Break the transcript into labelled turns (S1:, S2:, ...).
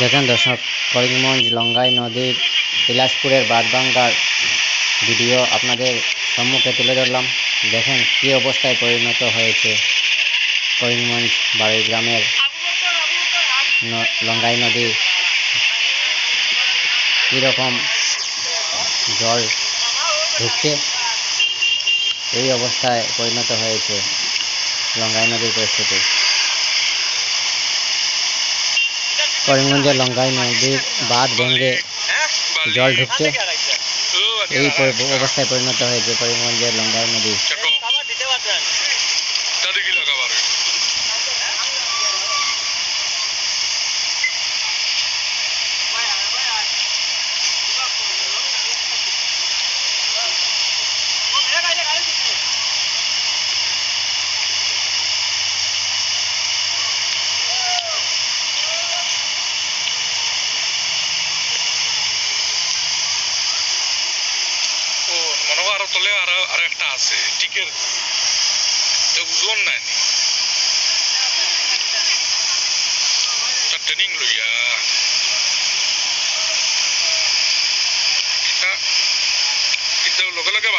S1: দেখেন দর্শক, করিমগঞ্জ, লঙ্গাই নদীর বিলাসপুরের বাঁধভাঙ্গার ভিডিও আপনাদের সম্মুখে তুলে ধরলাম। দেখেন কী অবস্থায় পরিণত হয়েছে করিমগঞ্জ বাড়ি গ্রামের লঙ্গাই নদী। কীরকম জল ঢুকছে? এই অবস্থায় পরিণত হয়েছে লঙ্গাই নদীর পরিস্থিতি। করিমগঞ্জের লঙ্গাই নদীর বাঁধ ভেঙে জল ঢুকছে। এই অবস্থায় পরিণত হয়েছে করিমগঞ্জের লঙ্গাই নদী।
S2: করার ফলে আর আর একটা আছে। টিকের জোন নাই। ট্রেনিং লইয়া। লগে লগে